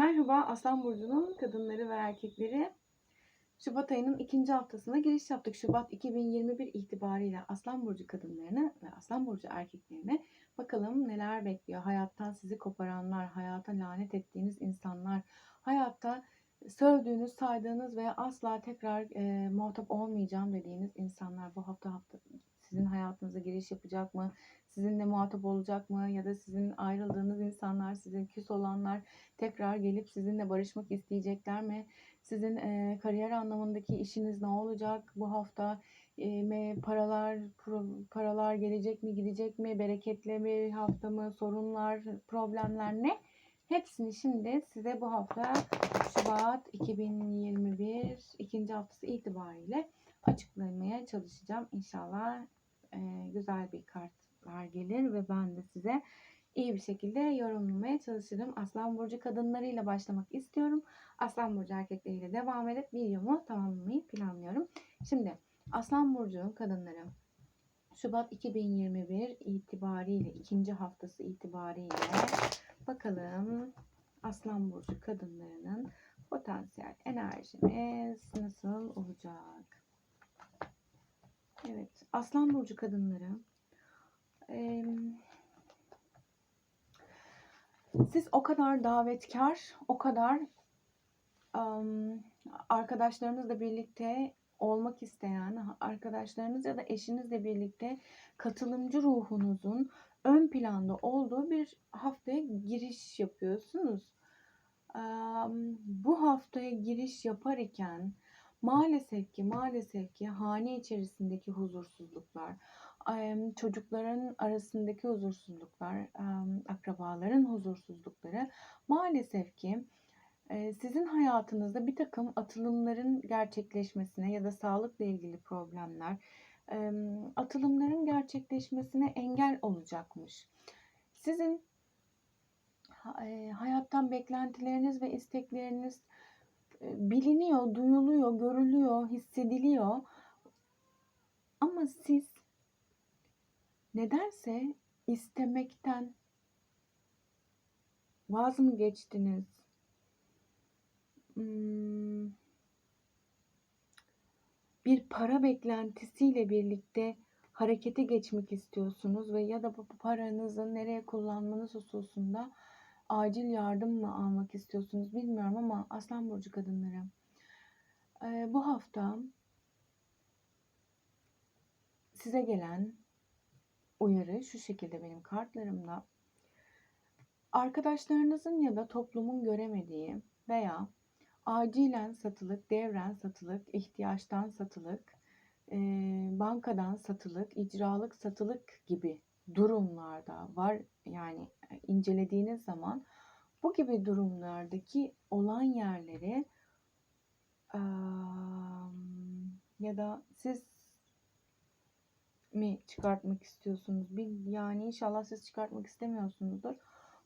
Merhaba Aslan Burcu'nun kadınları ve erkekleri. Şubat ayının ikinci haftasına giriş yaptık. Şubat 2021 itibariyle Aslan Burcu kadınlarını ve Aslan Burcu erkeklerine bakalım neler bekliyor. Hayattan sizi koparanlar, hayata lanet ettiğiniz insanlar, hayatta sövdüğünüz, saydığınız veya asla tekrar e, muhatap olmayacağım dediğiniz insanlar bu hafta hafta hayatınıza giriş yapacak mı? Sizinle muhatap olacak mı? Ya da sizin ayrıldığınız insanlar, sizin küs olanlar tekrar gelip sizinle barışmak isteyecekler mi? Sizin e, kariyer anlamındaki işiniz ne olacak bu hafta? E, paralar paralar gelecek mi, gidecek mi? Bereketli bir hafta mı? Sorunlar, problemler ne? Hepsini şimdi size bu hafta Şubat 2021 ikinci haftası itibariyle açıklamaya çalışacağım. İnşallah güzel bir kartlar gelir ve ben de size iyi bir şekilde yorumlamaya çalışırım. Aslan Burcu kadınlarıyla başlamak istiyorum. Aslan Burcu erkekleriyle devam edip videomu tamamlamayı planlıyorum. Şimdi Aslan Burcu kadınları Şubat 2021 itibariyle ikinci haftası itibariyle bakalım Aslan Burcu kadınlarının potansiyel enerjimiz nasıl olacak? Evet, Aslan Burcu kadınları em, siz o kadar davetkar, o kadar am, arkadaşlarınızla birlikte olmak isteyen, arkadaşlarınız ya da eşinizle birlikte katılımcı ruhunuzun ön planda olduğu bir haftaya giriş yapıyorsunuz. Am, Bu haftaya giriş yapar iken maalesef ki maalesef ki hane içerisindeki huzursuzluklar, çocukların arasındaki huzursuzluklar, akrabaların huzursuzlukları maalesef ki e, sizin hayatınızda bir takım atılımların gerçekleşmesine ya da sağlıkla ilgili problemler, em, atılımların gerçekleşmesine engel olacakmış. Sizin e, hayattan beklentileriniz ve istekleriniz biliniyor, duyuluyor, görülüyor, hissediliyor. Ama siz nedense istemekten vaz mı geçtiniz? Hmm, bir para beklentisiyle birlikte harekete geçmek istiyorsunuz ve ya da bu paranızı nereye kullanmanız hususunda acil yardım mı almak istiyorsunuz bilmiyorum ama Aslan Burcu kadınları e, bu hafta size gelen uyarı şu şekilde benim kartlarımda arkadaşlarınızın ya da toplumun göremediği veya acilen satılık, devren satılık, ihtiyaçtan satılık, e, bankadan satılık, icralık satılık gibi durumlarda var. Yani incelediğiniz zaman bu gibi durumlardaki olan yerleri ya da siz mi çıkartmak istiyorsunuz? Yani inşallah siz çıkartmak istemiyorsunuzdur.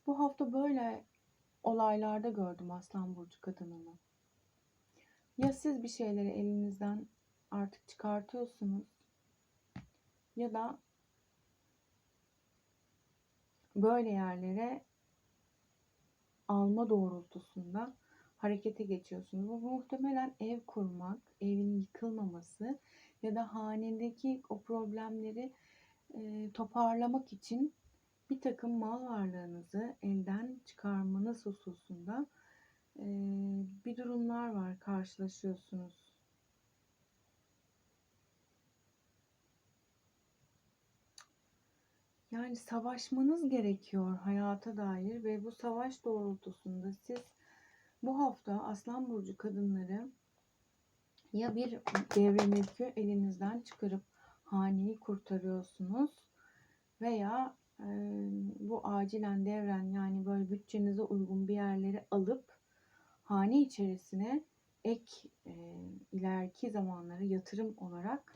Bu hafta böyle olaylarda gördüm Aslan Burcu kadınını. Ya siz bir şeyleri elinizden artık çıkartıyorsunuz ya da böyle yerlere alma doğrultusunda harekete geçiyorsunuz. Bu muhtemelen ev kurmak, evin yıkılmaması ya da hanedeki o problemleri e, toparlamak için bir takım mal varlığınızı elden çıkarmanız hususunda e, bir durumlar var karşılaşıyorsunuz. Yani savaşmanız gerekiyor hayata dair ve bu savaş doğrultusunda siz bu hafta Aslan Burcu kadınları ya bir devre elinizden çıkarıp haneyi kurtarıyorsunuz veya e, bu acilen devren yani böyle bütçenize uygun bir yerleri alıp hane içerisine ek e, ileriki zamanları yatırım olarak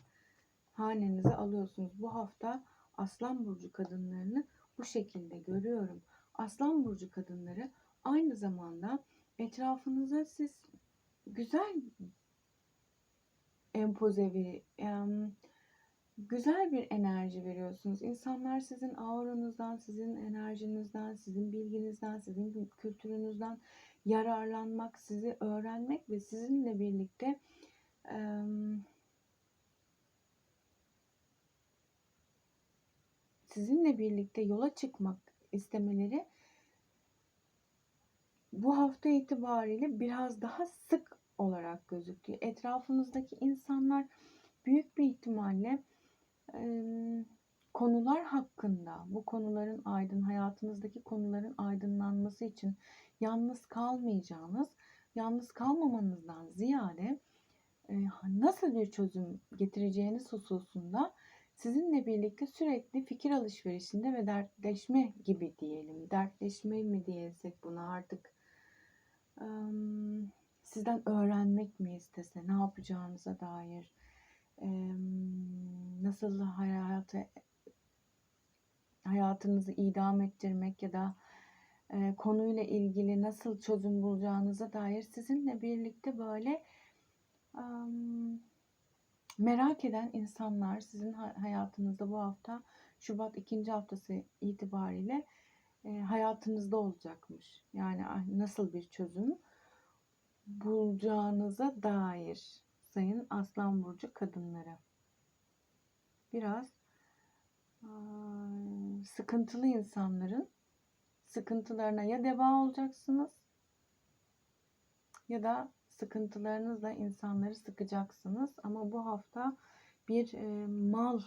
hanenize alıyorsunuz. Bu hafta Aslan Burcu kadınlarını bu şekilde görüyorum. Aslan Burcu kadınları aynı zamanda etrafınıza siz güzel empoze bir em, güzel bir enerji veriyorsunuz. İnsanlar sizin auranızdan, sizin enerjinizden, sizin bilginizden, sizin kültürünüzden yararlanmak, sizi öğrenmek ve sizinle birlikte em, sizinle birlikte yola çıkmak istemeleri bu hafta itibariyle biraz daha sık olarak gözüküyor. Etrafınızdaki insanlar büyük bir ihtimalle konular hakkında, bu konuların aydın, hayatınızdaki konuların aydınlanması için yalnız kalmayacağınız, yalnız kalmamanızdan ziyade nasıl bir çözüm getireceğiniz hususunda sizinle birlikte sürekli fikir alışverişinde ve dertleşme gibi diyelim. Dertleşme mi diyesek buna artık sizden öğrenmek mi istese, ne yapacağınıza dair, nasıl hayata hayatınızı idam ettirmek ya da konuyla ilgili nasıl çözüm bulacağınıza dair sizinle birlikte böyle merak eden insanlar sizin ha- hayatınızda bu hafta Şubat ikinci haftası itibariyle e, hayatınızda olacakmış. Yani ah, nasıl bir çözüm bulacağınıza dair sayın Aslan Burcu kadınları. Biraz sıkıntılı insanların sıkıntılarına ya deva olacaksınız ya da sıkıntılarınızla insanları sıkacaksınız. Ama bu hafta bir e, mal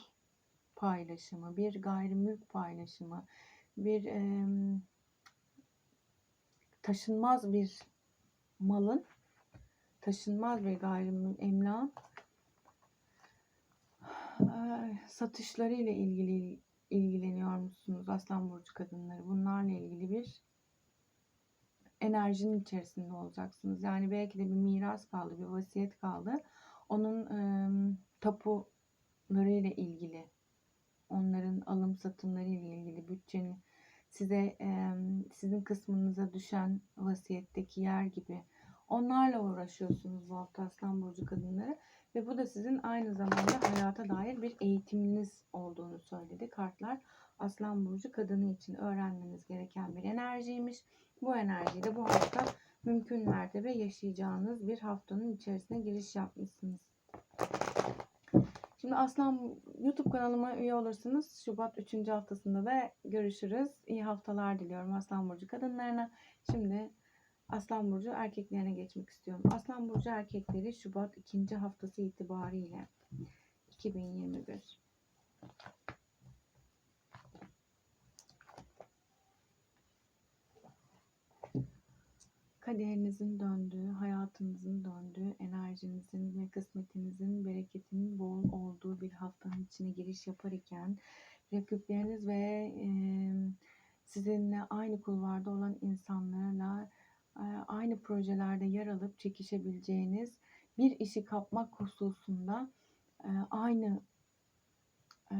paylaşımı, bir gayrimülk paylaşımı, bir e, taşınmaz bir malın, taşınmaz bir gayrimülk emlakın e, satışları ile ilgili ilgileniyor musunuz Aslan Burcu kadınları? Bunlarla ilgili bir enerjinin içerisinde olacaksınız. Yani belki de bir miras kaldı, bir vasiyet kaldı. Onun e, tapuları ile ilgili, onların alım satımları ile ilgili bütçenin size e, sizin kısmınıza düşen vasiyetteki yer gibi onlarla uğraşıyorsunuz bu hafta Aslan Burcu kadınları ve bu da sizin aynı zamanda hayata dair bir eğitiminiz olduğunu söyledi kartlar. Aslan Burcu kadını için öğrenmeniz gereken bir enerjiymiş. Bu enerjiyi de bu hafta mümkün mertebe yaşayacağınız bir haftanın içerisine giriş yapmışsınız. Şimdi Aslan YouTube kanalıma üye olursanız Şubat 3. haftasında da görüşürüz. İyi haftalar diliyorum Aslan Burcu kadınlarına. Şimdi Aslan Burcu erkeklerine geçmek istiyorum. Aslan Burcu erkekleri Şubat 2. haftası itibariyle 2021. kaderinizin döndüğü, hayatınızın döndüğü, enerjinizin ve kısmetinizin, bereketinin bol olduğu bir haftanın içine giriş yapar iken rakipleriniz ve e, sizinle aynı kulvarda olan insanlarla e, aynı projelerde yer alıp çekişebileceğiniz bir işi kapmak hususunda e, aynı e,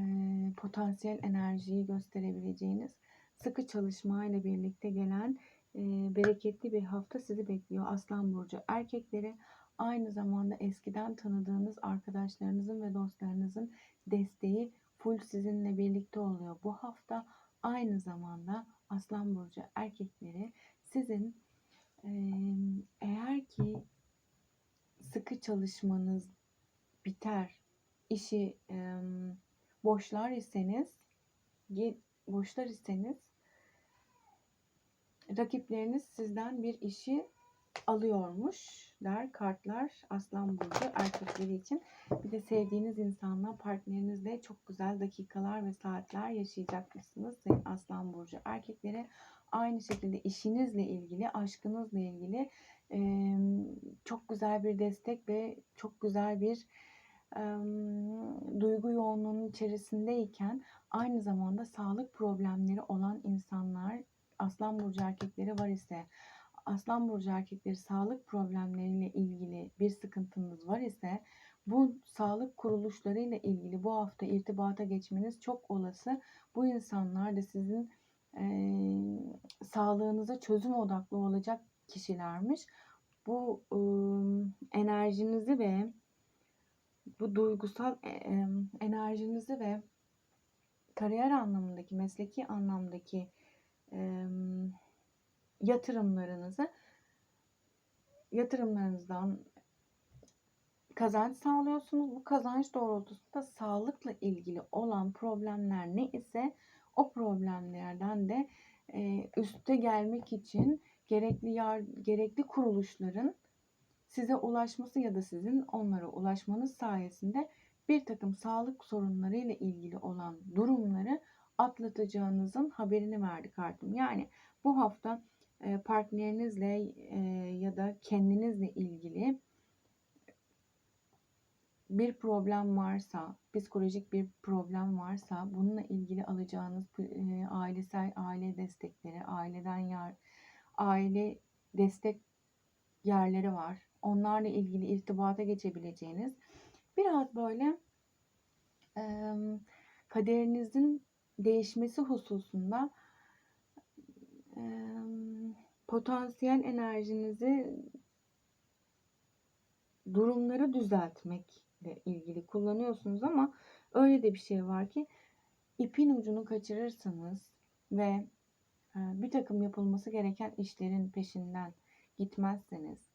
potansiyel enerjiyi gösterebileceğiniz sıkı çalışmayla birlikte gelen e, bereketli bir hafta sizi bekliyor Aslan Burcu. Erkekleri aynı zamanda eskiden tanıdığınız arkadaşlarınızın ve dostlarınızın desteği full sizinle birlikte oluyor. Bu hafta aynı zamanda Aslan Burcu erkekleri sizin eğer ki sıkı çalışmanız biter, işi e, boşlar iseniz, boşlar iseniz rakipleriniz sizden bir işi alıyormuş der kartlar Aslan Burcu erkekleri için. Bir de sevdiğiniz insanla partnerinizle çok güzel dakikalar ve saatler yaşayacakmışsınız. Aslan Burcu erkekleri aynı şekilde işinizle ilgili, aşkınızla ilgili çok güzel bir destek ve çok güzel bir duygu yoğunluğunun içerisindeyken aynı zamanda sağlık problemleri olan insanlar Aslan burcu erkekleri var ise Aslan burcu erkekleri sağlık problemleriyle ilgili bir sıkıntınız var ise bu sağlık kuruluşlarıyla ilgili bu hafta irtibata geçmeniz çok olası. Bu insanlar da sizin e, sağlığınıza çözüm odaklı olacak kişilermiş. Bu e, enerjinizi ve bu duygusal e, enerjinizi ve kariyer anlamındaki, mesleki anlamdaki yatırımlarınızı yatırımlarınızdan kazanç sağlıyorsunuz. Bu kazanç doğrultusunda sağlıkla ilgili olan problemler ne ise o problemlerden de e, üste gelmek için gerekli yar, gerekli kuruluşların size ulaşması ya da sizin onlara ulaşmanız sayesinde bir takım sağlık sorunları ile ilgili olan durumları atlatacağınızın haberini verdi kartım. Yani bu hafta e, partnerinizle e, ya da kendinizle ilgili bir problem varsa, psikolojik bir problem varsa bununla ilgili alacağınız e, ailesel aile destekleri, aileden yer, aile destek yerleri var. Onlarla ilgili irtibata geçebileceğiniz biraz böyle kaderinizin değişmesi hususunda potansiyel enerjinizi durumları düzeltmekle ilgili kullanıyorsunuz ama öyle de bir şey var ki ipin ucunu kaçırırsanız ve e, bir takım yapılması gereken işlerin peşinden gitmezseniz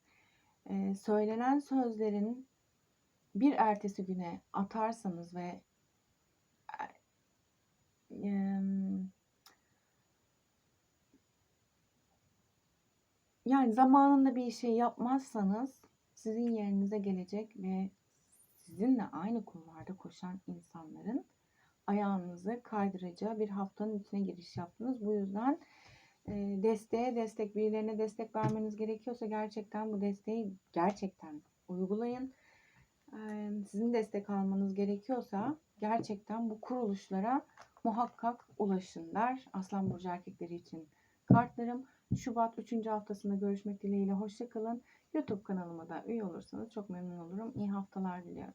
söylenen sözlerin bir ertesi güne atarsanız ve yani zamanında bir şey yapmazsanız sizin yerinize gelecek ve sizinle aynı kulvarda koşan insanların ayağınızı kaydıracağı bir haftanın içine giriş yaptınız. Bu yüzden e, desteğe destek, birilerine destek vermeniz gerekiyorsa gerçekten bu desteği gerçekten uygulayın. E, sizin destek almanız gerekiyorsa gerçekten bu kuruluşlara muhakkak ulaşın der. Aslan Burcu erkekleri için kartlarım. Şubat 3. haftasında görüşmek dileğiyle. Hoşçakalın. YouTube kanalıma da üye olursanız çok memnun olurum. İyi haftalar diliyorum.